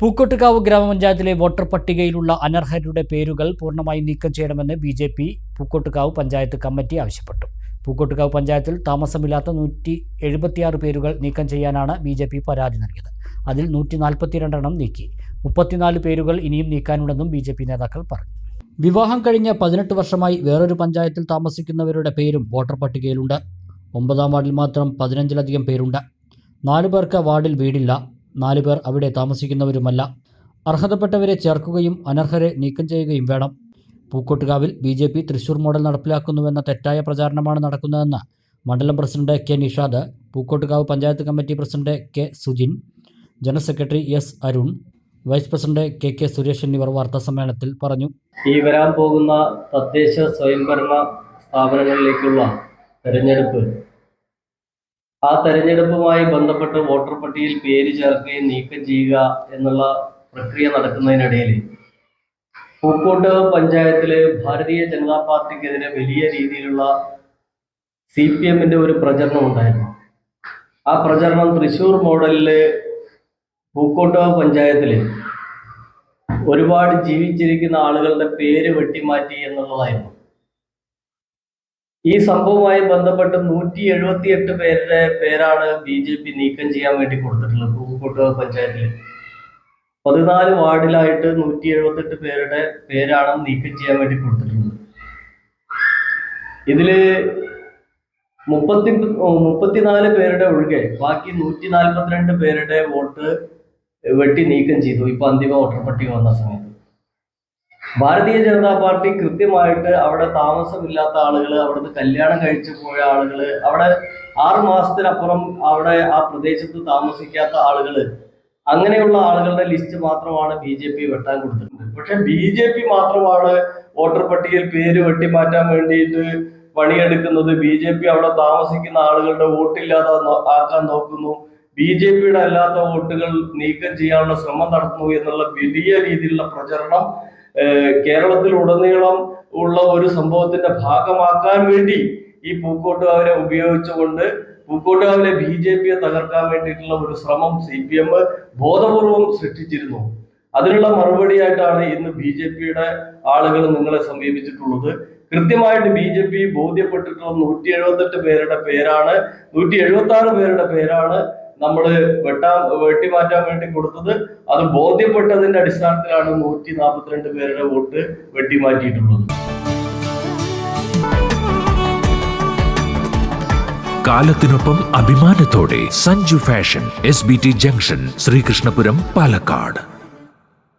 പൂക്കോട്ടുകാവ് ഗ്രാമപഞ്ചായത്തിലെ വോട്ടർ പട്ടികയിലുള്ള അനർഹരുടെ പേരുകൾ പൂർണമായി നീക്കം ചെയ്യണമെന്ന് B J P Pookottukavu panchayat committee ആവശ്യപ്പെട്ടു. പൂക്കോട്ടുകാവ് പഞ്ചായത്തിൽ താമസമില്ലാത്ത നൂറ്റി എഴുപത്തിയാറ് പേരുകൾ നീക്കം ചെയ്യാനാണ് ബി ജെ പി പരാതി നൽകിയത്. അതിൽ നൂറ്റി നാൽപ്പത്തിരണ്ടെണ്ണം നീക്കി. മുപ്പത്തിനാല് പേരുകൾ ഇനിയും നീക്കാനുണ്ടെന്നും ബി ജെ പി നേതാക്കൾ പറഞ്ഞു. വിവാഹം കഴിഞ്ഞ പതിനെട്ട് വർഷമായി വേറൊരു പഞ്ചായത്തിൽ താമസിക്കുന്നവരുടെ പേരും വോട്ടർ പട്ടികയിലുണ്ട്. ഒമ്പതാം വാർഡിൽ മാത്രം പതിനഞ്ചിലധികം പേരുണ്ട്. നാലു പേർക്ക് വാർഡിൽ വീടില്ല. നാലു പേർ അവിടെ താമസിക്കുന്നവരുമല്ല. അർഹതപ്പെട്ടവരെ ചേർക്കുകയും അനർഹരെ നീക്കം ചെയ്യുകയും വേണം. പൂക്കോട്ടുകാവിൽ B J P Thrissur model നടപ്പിലാക്കുന്നുവെന്ന തെറ്റായ പ്രചാരണമാണ് നടക്കുന്നതെന്ന് മണ്ഡലം president K Nishad Pookottukavu panchayat committee president K Sujin general secretary S Arun vice president K K Suresh എന്നിവർ വാർത്താ സമ്മേളനത്തിൽ പറഞ്ഞു. ഈ വരാൻ പോകുന്ന തദ്ദേശ സ്വയംഭരണ സ്ഥാപനങ്ങളിലേക്കുള്ള തെരഞ്ഞെടുപ്പ് ആ തെരഞ്ഞെടുപ്പുമായി ബന്ധപ്പെട്ട് വോട്ടർ പട്ടികയിൽ പേര് ചേർക്കുകയും നീക്കം ചെയ്യുക എന്നുള്ള പ്രക്രിയ നടക്കുന്നതിനിടയിൽ പൂക്കോട്ട് പഞ്ചായത്തിലെ ഭാരതീയ ജനതാ പാർട്ടിക്കെതിരെ വലിയ രീതിയിലുള്ള സി പി എമ്മിന്റെ ഒരു പ്രചരണം ഉണ്ടായിരുന്നു. ആ പ്രചരണം തൃശൂർ മോഡലിൽ പൂക്കോട്ട് പഞ്ചായത്തിൽ ഒരുപാട് ജീവിച്ചിരിക്കുന്ന ആളുകളുടെ പേര് വെട്ടിമാറ്റി എന്നുള്ളതായിരുന്നു. ഈ സംഭവവുമായി ബന്ധപ്പെട്ട് നൂറ്റി എഴുപത്തി എട്ട് പേരുടെ പേരാണ് ബി ജെ പി നീക്കം ചെയ്യാൻ വേണ്ടി കൊടുത്തിട്ടുള്ളത് പൂക്കോട്ട് പഞ്ചായത്തിൽ. പതിനാല് വാർഡിലായിട്ട് നൂറ്റി എഴുപത്തെട്ട് പേരുടെ പേരാണ് നീക്കം ചെയ്യാൻ വേണ്ടി കൊടുത്തിട്ടുള്ളത്. ഇതിൽ മുപ്പത്തി മുപ്പത്തിനാല് പേരുടെ ഒഴികെ ബാക്കി നൂറ്റി നാൽപ്പത്തിരണ്ട് പേരുടെ വോട്ട് വെട്ടി നീക്കം ചെയ്തു. ഇപ്പൊ അന്തിമ വോട്ടർ പട്ടിക വന്ന സമയത്ത്. ഭാരതീയ ജനതാ പാർട്ടി കൃത്യമായിട്ട് അവിടെ താമസമില്ലാത്ത ആളുകൾ അവിടുന്ന് കല്യാണം കഴിച്ചു പോയ ആളുകൾ അവിടെ ആറ് മാസത്തിനപ്പുറം അവിടെ ആ പ്രദേശത്ത് താമസിക്കാത്ത ആളുകൾ അങ്ങനെയുള്ള ആളുകളുടെ ലിസ്റ്റ് മാത്രമാണ് ബി ജെ പി വെട്ടാൻ കൊടുത്തിട്ടുള്ളത്. പക്ഷെ ബി ജെ പി മാത്രമാണ് വോട്ടർ പട്ടികയിൽ പേര് വെട്ടി മാറ്റാൻ വേണ്ടിയിട്ട് പണിയെടുക്കുന്നത്. ബി ജെ പി അവിടെ താമസിക്കുന്ന ആളുകളുടെ വോട്ടില്ലാതെ ആക്കാൻ നോക്കുന്നു. ബി ജെ പിയുടെ അല്ലാത്ത വോട്ടുകൾ നീക്കം ചെയ്യാനുള്ള ശ്രമം നടത്തുന്നു എന്നുള്ള വലിയ രീതിയിലുള്ള പ്രചരണം ഉടനീളം ഉള്ള ഒരു സംഭവത്തിന്റെ ഭാഗമാക്കാൻ വേണ്ടി ഈ പൂക്കോട്ടുകാവിനെ ഉപയോഗിച്ചുകൊണ്ട് പൂക്കോട്ടുകാവിലെ ബി ജെ പിയെ തകർക്കാൻ വേണ്ടിയിട്ടുള്ള ഒരു ശ്രമം സി പി എം ബോധപൂർവം സൃഷ്ടിച്ചിരുന്നു. അതിനുള്ള മറുപടിയായിട്ടാണ് ഇന്ന് ബി ജെ പിയുടെ ആളുകൾ നിങ്ങളെ സമീപിച്ചിട്ടുള്ളത്. കൃത്യമായിട്ട് ബി ജെ പി ബോധ്യപ്പെട്ടിട്ടുള്ള നൂറ്റി എഴുപത്തെട്ട് പേരുടെ പേരാണ് നൂറ്റി എഴുപത്തി ആറ് പേരുടെ പേരാണ് നമ്മൾ വെട്ടാൻ വെട്ടി മാറ്റാൻ വേണ്ടി കൊടുത്തത് അത് ബോധ്യപ്പെട്ടതിന്റെ അടിസ്ഥാനത്തിലാണ് നൂറ്റി നാൽപ്പത്തിരണ്ട് പേരുടെ വോട്ട് വെട്ടി മാറ്റിയിട്ടുള്ളത് കാലത്തിനൊപ്പം അഭിമാനത്തോടെ Sanju fashion S B T junction Sreekrishnapuram Palakkad.